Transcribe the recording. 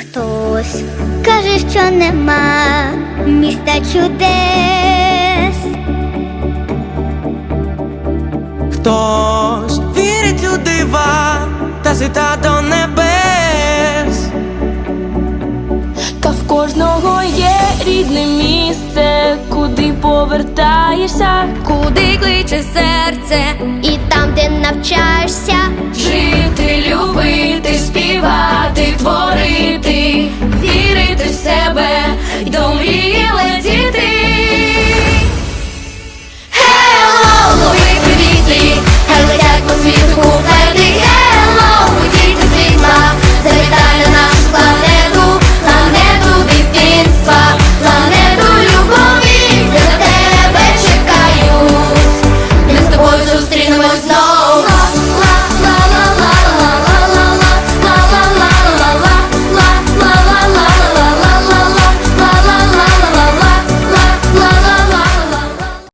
Хтось каже, що нема міста чудес. Хтось вірить у дива та зита до небес. Та в кожного є рідне місце, куди повертаєшся, Куди кличе серце, і там, де на.